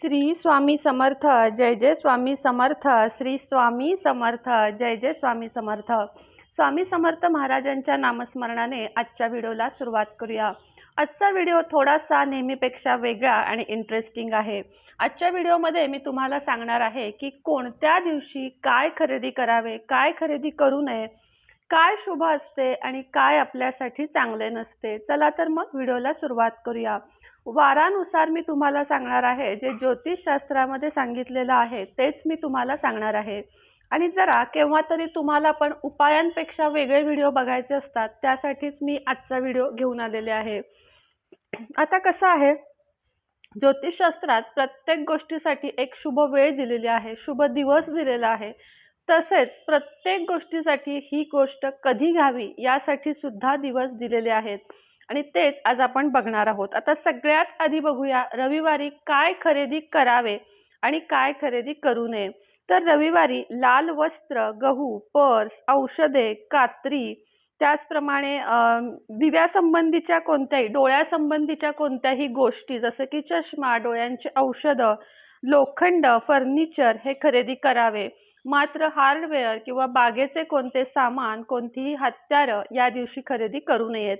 श्री स्वामी समर्थ जय जय स्वामी समर्थ श्री स्वामी समर्थ जय जय स्वामी समर्थ. स्वामी समर्थ महाराजांच्या नामस्मरणाने आजच्या व्हिडिओला सुरुवात करूया. आजचा व्हिडिओ थोडासा नेहमीपेक्षा वेगळा आणि इंटरेस्टिंग आहे. आजच्या व्हिडिओमध्ये मी तुम्हाला सांगणार आहे की कोणत्या दिवशी काय खरेदी करावे काय खरेदी करू नये काय शुभ असते आणि काय आपल्यासाठी चांगले नसते. चला तर मग व्हिडिओला सुरुवात करूया. वारानुसार मी तुम्हाला सांगणार आहे जे ज्योतिषशास्त्रामध्ये सांगितलेलं आहे तेच मी तुम्हाला सांगणार आहे. आणि जरा केव्हा तरी तुम्हाला पण उपायांपेक्षा वेगळे व्हिडिओ बघायचे असतात त्यासाठीच मी आजचा व्हिडिओ घेऊन आलेले आहे. आता कसं आहे ज्योतिषशास्त्रात प्रत्येक गोष्टीसाठी एक शुभ वेळ दिलेली आहे शुभ दिवस दिलेला आहे. तसेच प्रत्येक गोष्टीसाठी ही गोष्ट कधी घ्यावी यासाठी सुद्धा दिवस दिलेले आहेत. आणि तेच आज आपण बघणार आहोत. आता सगळ्यात आधी बघूया रविवारी काय खरेदी करावे आणि काय खरेदी करू नये. तर रविवारी लाल वस्त्र गहू पर्स औषधे कात्री त्याचप्रमाणे दिव्यासंबंधीच्या कोणत्याही डोळ्यासंबंधीच्या कोणत्याही गोष्टी जसं की चष्मा डोळ्यांची औषधं लोखंड फर्निचर हे खरेदी करावे. मात्र हार्डवेअर किंवा बागेचे कोणते सामान कोणतीही हत्यारं या दिवशी खरेदी करू नयेत.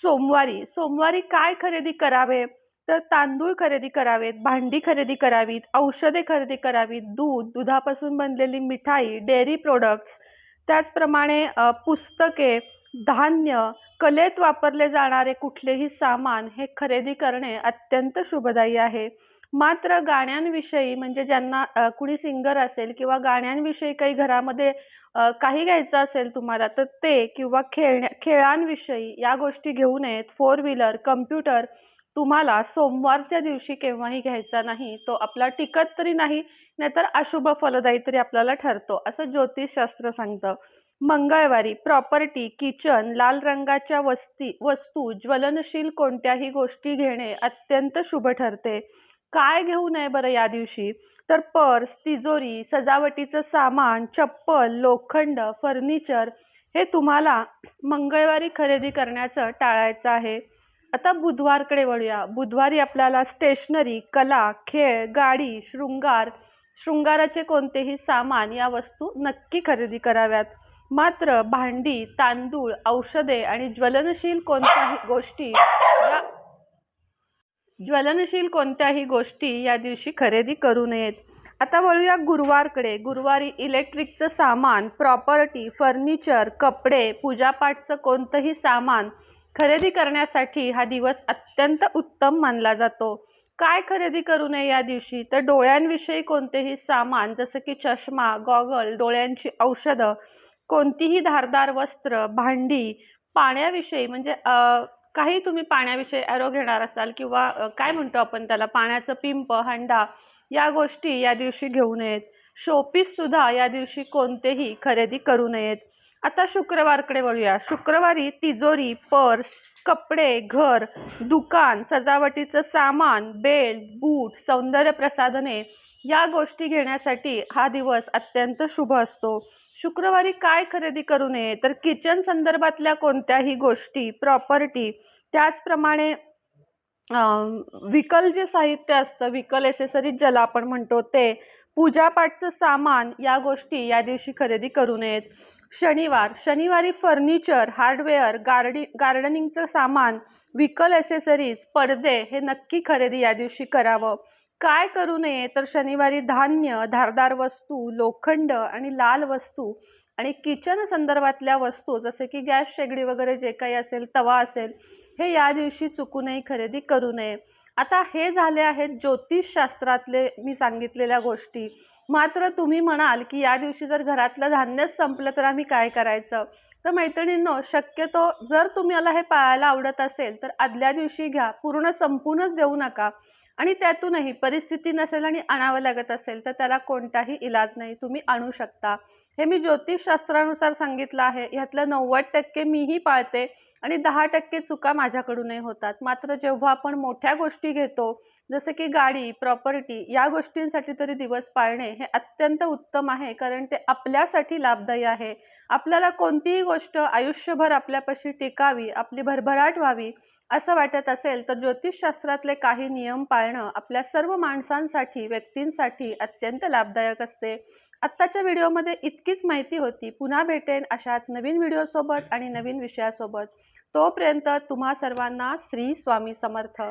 सोमवारी सोमवारी काय खरेदी करावे? तर तांदूळ खरेदी करावेत भांडी खरेदी करावीत औषधे खरेदी करावीत दूध दुधापासून बनलेली मिठाई डेअरी प्रोडक्ट्स त्याचप्रमाणे पुस्तके धान्य कलेत वापरले जाणारे कुठलेही सामान हे खरेदी करणे अत्यंत शुभदायी आहे. मात्र गाण्यांविषयी म्हणजे ज्यांना कुणी सिंगर असेल किंवा गाण्यांविषयी काही घरामध्ये काही घ्यायचं असेल तुम्हाला तर ते किंवा खेळण्या खेळांविषयी या गोष्टी घेऊ नयेत. फोर व्हीलर कम्प्युटर तुम्हाला सोमवारच्या दिवशी केव्हाही घ्यायचा नाही तो आपला टिकत तरी नाही नाहीतर अशुभ फलदायी तरी आपल्याला ठरतो असं ज्योतिषशास्त्र सांगतं. मंगळवारी प्रॉपर्टी किचन लाल रंगाच्या वस्ती वस्तू ज्वलनशील कोणत्याही गोष्टी घेणे अत्यंत शुभ ठरते. काय घेऊ नये बरं या दिवशी? तर पर्स तिजोरी सजावटीचं सामान चप्पल लोखंड फर्निचर हे तुम्हाला मंगळवारी खरेदी करण्याचं टाळायचं आहे. आता बुधवारकडे वळूया. बुधवारी आपल्याला स्टेशनरी कला खेळ गाडी शृंगार शृंगाराचे कोणतेही सामान या वस्तू नक्की खरेदी कराव्यात. मात्र भांडी तांदूळ औषधे आणि ज्वलनशील कोणत्याही गोष्टी या ज्वलनशील कोणत्याही गोष्टी या दिवशी खरेदी करू नयेत. आता वळूया गुरुवारकडे. गुरुवारी इलेक्ट्रिकचं सामान प्रॉपर्टी फर्निचर कपडे पूजापाठचं कोणतंही सामान खरेदी करण्यासाठी हा दिवस अत्यंत उत्तम मानला जातो. काय खरेदी करू नये या दिवशी? तर डोळ्यांविषयी कोणतेही सामान जसं की चष्मा गॉगल डोळ्यांची औषधं कोणतीही धारदार वस्त्र भांडी पाण्याविषयी म्हणजे काही तुम्ही पाण्याविषयी ॲरो घेणार असाल किंवा काय म्हणतो आपण त्याला? पाण्याचं पिंप हंडा या गोष्टी या दिवशी घेऊ नयेत. शोपीससुद्धा या दिवशी कोणतेही खरेदी करू नयेत. आता शुक्रवारकडे वळूया. शुक्रवारी तिजोरी पर्स कपडे घर दुकान सजावटीचं सामान बेल्ट बूट सौंदर्य प्रसाधने या गोष्टी घेण्यासाठी हा दिवस अत्यंत शुभ असतो. शुक्रवारी काय खरेदी करू नये तर किचन संदर्भातल्या कोणत्याही गोष्टी प्रॉपर्टी त्याचप्रमाणे विकल जे साहित्य असतं विकल एसेसरीज ज्याला आपण म्हणतो ते पूजापाठचं सामान या गोष्टी या दिवशी खरेदी करू नयेत. शनिवार शनिवारी फर्निचर हार्डवेअर गार्डी गार्डनिंगचं सामान विकल एसेसरीज पडदे हे नक्की खरेदी या दिवशी करावं. काय करू नये? तर शनिवारी धान्य धारदार वस्तू लोखंड आणि लाल वस्तू आणि किचन संदर्भातल्या वस्तू जसे की गॅस शेगडी वगैरे जे काही असेल तवा असेल हे या दिवशी चुकूनही खरेदी करू नये. आता हे झाले आहेत ज्योतिषशास्त्रातले मी सांगितलेल्या गोष्टी. मात्र तुम्ही म्हणाल की या दिवशी जर घरातलं धान्यच संपलं तर आम्ही काय करायचं? तर मैत्रिणींनो शक्यतो जर तुम्हाला हे पाळायला आवडत असेल तर आदल्या दिवशी घ्या. पूर्ण संपूनच देऊ नका. आणि त्यातूनही परिस्थिती नसेल आणि आणावं लागत असेल तर त्याला कोणताही इलाज नाही. तुम्ही आणू शकता. हे मी ज्योतिषशास्त्रानुसार सांगितलं आहे. ह्यातलं नव्वद टक्के मीही पाळते आणि दहा टक्के चुका माझ्याकडूनही होतात. मात्र जेव्हा आपण मोठ्या गोष्टी घेतो जसं की गाडी प्रॉपर्टी या गोष्टींसाठी तरी दिवस पाळणे हे अत्यंत उत्तम आहे कारण ते आपल्यासाठी लाभदायी आहे. आपल्याला कोणतीही गोष्ट आयुष्यभर आपल्यापाशी टिकावी आपली भरभराट व्हावी असं वाटत असेल तर ज्योतिषशास्त्रातले काही नियम पाळणं आपल्या सर्व माणसांसाठी व्यक्तींसाठी अत्यंत लाभदायक असते. आत्ताच्या व्हिडिओमध्ये इतकीच माहिती होती. पुन्हा भेटेन अशाच नवीन व्हिडिओसोबत आणि नवीन विषयासोबत. तोपर्यंत तुम्हा सर्वांना श्री स्वामी समर्थ.